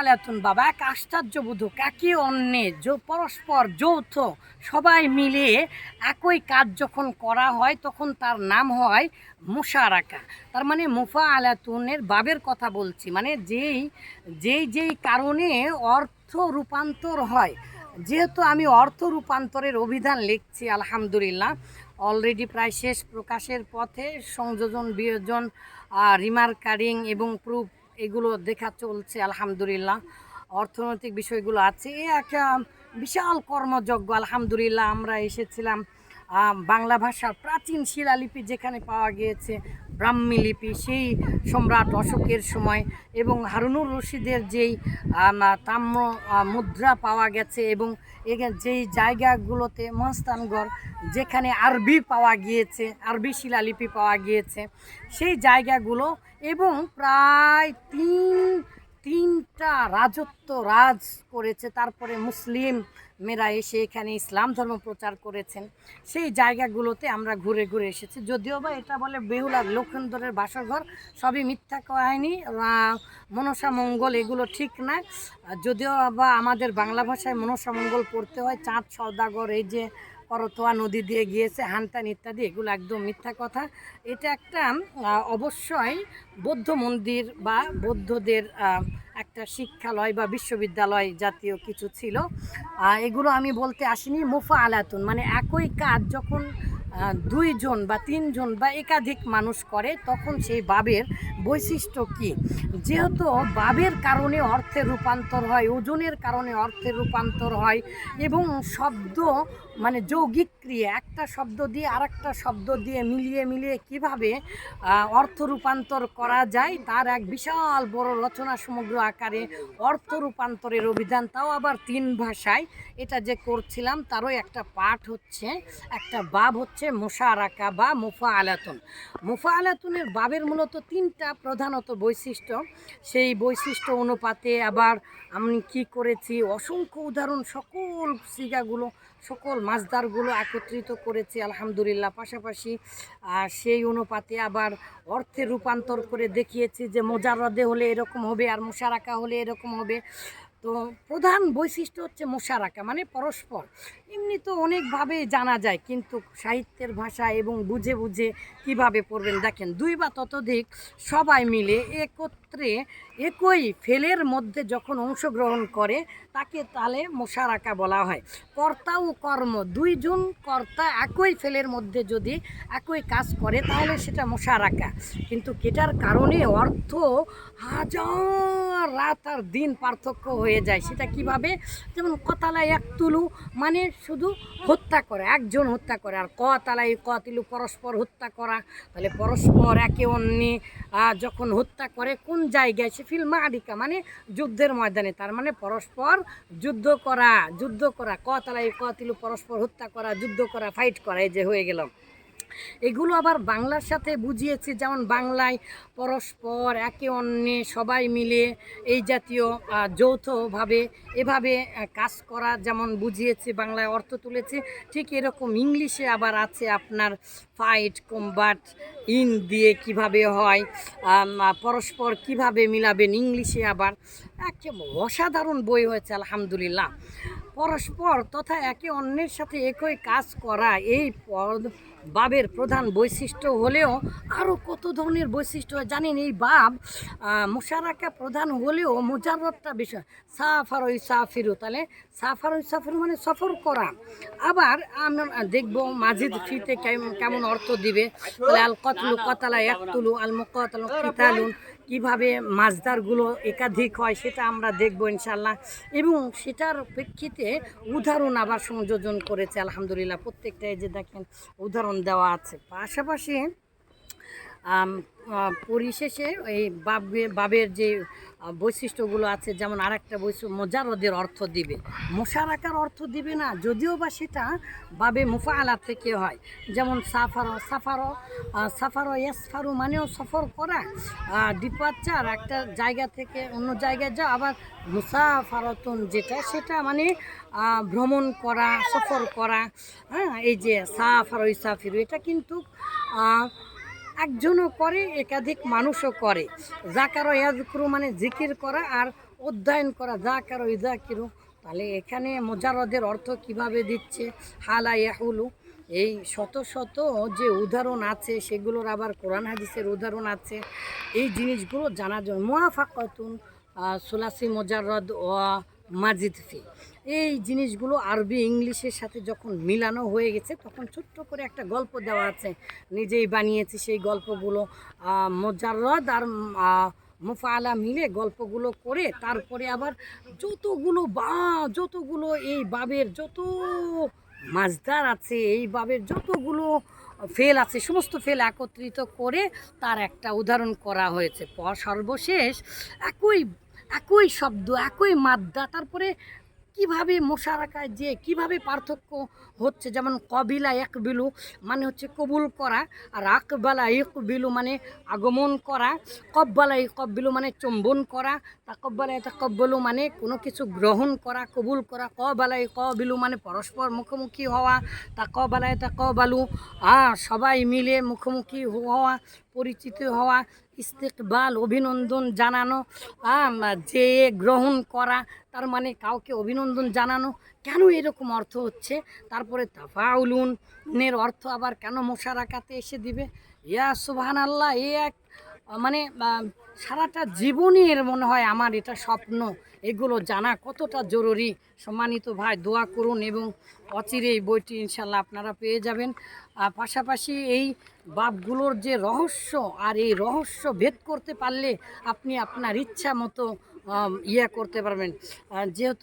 আলাতুন বাবা, এক আশ্চর্য বোধক একে অন্যে পরস্পর, যৌথ, সবাই মিলে একই কাজ যখন করা হয়, তখন তার নাম হয় মুশারাকা। তার মানে মুফা আলাতুনের বাবের কথা বলছি মানে যেই যেই যেই কারণে অর্থ রূপান্তর হয়। যেহেতু আমি অর্থ রূপান্তরের অভিধান লিখছি, আলহামদুলিল্লাহ, অলরেডি প্রায় শেষ প্রকাশের পথে সংযোজন, বিয়োজন রিমার্কারিং এবং প্রুফ এগুলো দেখা চলছে আলহামদুলিল্লাহ। অর্থনৈতিক বিষয়গুলো আছে। এ একটা বিশাল কর্মযজ্ঞ আলহামদুলিল্লাহ আমরা এসেছিলাম। বাংলা ভাষার প্রাচীন শিলালিপি যেখানে পাওয়া গিয়েছে, ব্রাহ্মী লিপি, সেই সম্রাট অশোকের সময় এবং হারুনুর রশিদের যেই তাম্র মুদ্রা পাওয়া গেছে এবং যেই জায়গাগুলোতে মহাস্থানগড় যেখানে আরবি পাওয়া গিয়েছে, আরবি শিলালিপি পাওয়া গিয়েছে, সেই জায়গাগুলো এবং প্রায় তিন তিনটা রাজত্ব রাজ করেছে, তারপরে মুসলিম মেয়েরা এসে এখানে ইসলাম ধর্ম প্রচার করেছেন। সেই জায়গাগুলোতে আমরা ঘুরে ঘুরে এসেছি। যদিও বা এটা বলে বেহুলার লক্ষেন্দরের বাসরঘর সবই মিথ্যা কাহিনী মনসা মঙ্গল এগুলো ঠিক না। যদিও বা আমাদের বাংলা ভাষায় মনসা মঙ্গল পড়তে হয়, চাঁদ সওদাগর, এই যে করতোয়া নদী দিয়ে গিয়েছে, হানতান ইত্যাদি, এগুলো একদম মিথ্যা কথা। এটা একটা অবশ্যই বৌদ্ধ মন্দির বা বৌদ্ধদের একটা শিক্ষালয় বা বিশ্ববিদ্যালয় জাতীয় কিছু ছিল। এগুলো আমি বলতে আসিনি মুফা আলাতুন মানে একই কাজ যখন দুইজন বা তিনজন বা একাধিক মানুষ করে, তখন সেই বাবের বৈশিষ্ট্য কি? যেহেতু বাবের কারণে অর্থের রূপান্তর হয়, ওজনের কারণে অর্থের রূপান্তর হয় এবং শব্দ মানে যৌগিক ক্রিয়া একটা শব্দ দিয়ে আরেকটা শব্দ দিয়ে মিলিয়ে মিলিয়ে কীভাবে অর্থ রূপান্তর করা যায়, তার এক বিশাল বড় রচনা সমগ্র আকারে অর্থ রূপান্তরের অভিধান। তাও আবার তিন ভাষায়, এটা যে করছিলাম, তারও একটা পাঠ হচ্ছে, একটা বাব হচ্ছে মোশারাকা বা মুফা আলাতুন মুফা আলাতুনের বাবের মূলত তিনটা প্রধানত বৈশিষ্ট্য। সেই বৈশিষ্ট্য অনুপাতে আবার আমি কি করেছি, অসংখ্য উদাহরণ, সকল সিগাগুলো সকল মাছদারগুলো একত্রিত করেছি, আলহামদুলিল্লাহ। পাশাপাশি আর সেই অনুপাতে আবার অর্থে রূপান্তর করে দেখিয়েছি যে মোজারদে হলে এরকম হবে আর মোশারাকা হলে এরকম হবে। তো প্রধান বৈশিষ্ট্য হচ্ছে মোশারাকা মানে পরস্পর। এমনি তো অনেকভাবে জানা যায়, কিন্তু সাহিত্যের ভাষা এবং বুঝে বুঝে কীভাবে পড়বেন? দেখেন, দুই বা ততোধিক সবাই মিলে একত্রে একই ফেলের মধ্যে যখন অংশগ্রহণ করে, তাকে তাহলে মোশারাকা বলা হয়। কর্তা ও কর্ম, দুইজন কর্তা একই ফেলের মধ্যে যদি একই কাজ করে, তাহলে সেটা মোশারাকা। কিন্তু কেটার কারণে অর্থ হাজার রাত আর দিন পার্থক্য হয়ে যায়। সেটা কীভাবে? যেমন কতালায় এক তুলু মানে শুধু হত্যা করে, একজন হত্যা করে। আর কতালায় কতিলু, পরস্পর হত্যা করা। তাহলে পরস্পর একে অন্যে যখন হত্যা করে, কোন জায়গায়? সে ফিল্মা আডিকা মানে যুদ্ধের ময়দানে। তার মানে পরস্পর যুদ্ধ করা যুদ্ধ করা, কতলাই, কতিলু পরস্পর হত্যা করা, যুদ্ধ করা ফাইট করা, এই যে হয়ে গেল এগুলো আবার বাংলার সাথে বুঝিয়েছে, যেমন বাংলায় পরস্পর, একে অন্যে সবাই মিলে এই জাতীয় যৌথভাবে এভাবে কাজ করা যেমন বুঝিয়েছে, বাংলায় অর্থ তুলেছে, ঠিক এরকম ইংলিশে আবার আছে আপনার ফাইট কম্বাট ইন দিয়ে কীভাবে হয় পরস্পর কীভাবে মিলাবেন, ইংলিশে আবার, একেবারে অসাধারণ বই হয়েছে, আলহামদুলিল্লাহ। পরস্পর তথা একে অন্যের সাথে একই কাজ করা এই পদ বাবের প্রধান বৈশিষ্ট্য হলেও আরও কত ধরনের বৈশিষ্ট্য জানেন? এই বাব মুশারাকা প্রধান হলেও মুজাররটা বিষয়। সাফার ওই সাফিরু তাহলে সাফার ওই সাফিরু মানে সফর করা। আবার আমরা দেখব মাজিদ ফিতে কেম- কেমন অর্থ দিবে। তাহলে আল কতলু কতালা একতুলু আল মুকতালু কিতালুন। কীভাবে মাছদারগুলো একাধিক হয় সেটা আমরা দেখব ইনশাল্লাহ এবং সেটার প্রেক্ষিতে উদাহরণ আবার সংযোজন করেছে, আলহামদুলিল্লাহ। প্রত্যেকটা এই যে দেখেন উদাহরণ দেওয়া আছে। পাশাপাশি পরিশেষে এই বাবে বাবের যে বৈশিষ্ট্যগুলো আছে, যেমন আর একটা বৈশিষ্ট্য মোজারদের অর্থ দিবে। মশারাকার অর্থ দিবে না, যদিও বা সেটা বাবে মুফাআলা থেকে হয়। যেমন সাফারো সাফারো সাফারো, ইয়াসফারু মানেও সফর করা ডিপার্চার একটা জায়গা থেকে অন্য জায়গায় যাওয়া, আবার মুসাফারতন যেটা, সেটা মানে ভ্রমণ করা, সফর করা হ্যাঁ এই যে সাফারো ইসাফিরু এটা কিন্তু একজনও করে, একাধিক মানুষও করে। জাকার ইয়াজকুরু মানে জিকির করা আর অধ্যয়ন করা। যা কারও ইদা কিরু তাহলে এখানে মোজারদের অর্থ কীভাবে দিচ্ছে? হালা ইয়াহুলু, এই শত শত যে উদাহরণ আছে, সেগুলোর আবার কোরআন হাদিসের উদাহরণ আছে। এই জিনিসগুলো জানার জন্য মুয়াফাকাতুন সুলাসি মোজাররদ ও মাজিদ ফি। এই জিনিসগুলো আরবি ইংলিশের সাথে যখন মিলানো হয়ে গেছে তখন ছোট্ট করে একটা গল্প দেওয়া আছে। নিজেই বানিয়েছি সেই গল্পগুলো। আহ, মোজাররদ আর মুফালা মিলে গল্পগুলো করে তারপরে আবার যতগুলো বা যতগুলো এই বাবের যত মাছদার আছে এই বাবের যতগুলো ফেল আছে সমস্ত ফেল একত্রিত করে তার একটা উদাহরণ করা হয়েছে। সর্বশেষ একই একই শব্দ একই মাদ্দা তারপরে কীভাবে মোশারাকায় যে কীভাবে পার্থক্য হচ্ছে? যেমন কবিলা একবিলু মানে হচ্ছে কবুল করা আর আকবালা ইকবিলু মানে আগমন করা। কব্বালা ইকবিলু মানে চুম্বন করা। তাকব্বালা তাকব্বলু মানে কোনো কিছু গ্রহণ করা, কবুল করা। কবালা কবিলু মানে পরস্পর মুখোমুখি হওয়া। তাকবালায় তাকবালু হ্যাঁ সবাই মিলে মুখোমুখি হওয়া। পরিচিত হওয়া, ইস্তেকবাল, অভিনন্দন জানানো যে গ্রহণ করা, তার মানে কাউকে অভিনন্দন জানানো, কেন এরকম অর্থ হচ্ছে? তারপরে তাফাউলুনের অর্থ আবার কেন মশারাকাতে এসে দিবে? ইয়া সুবহান আল্লাহ এ এক মানে সারাটা জীবনের মনে হয় আমার এটা স্বপ্ন। এগুলো জানা কতটা জরুরি? সম্মানিত ভাই, দোয়া করুন এবং অচিরে এই বইটি ইনশাল্লাহ আপনারা পেয়ে যাবেন। পাশাপাশি এই বাপগুলোর যে রহস্য আর এই রহস্য ভেদ করতে পারলে আপনি আপনার ইচ্ছা মতো ইয়ে করতে পারবেন। যেহেতু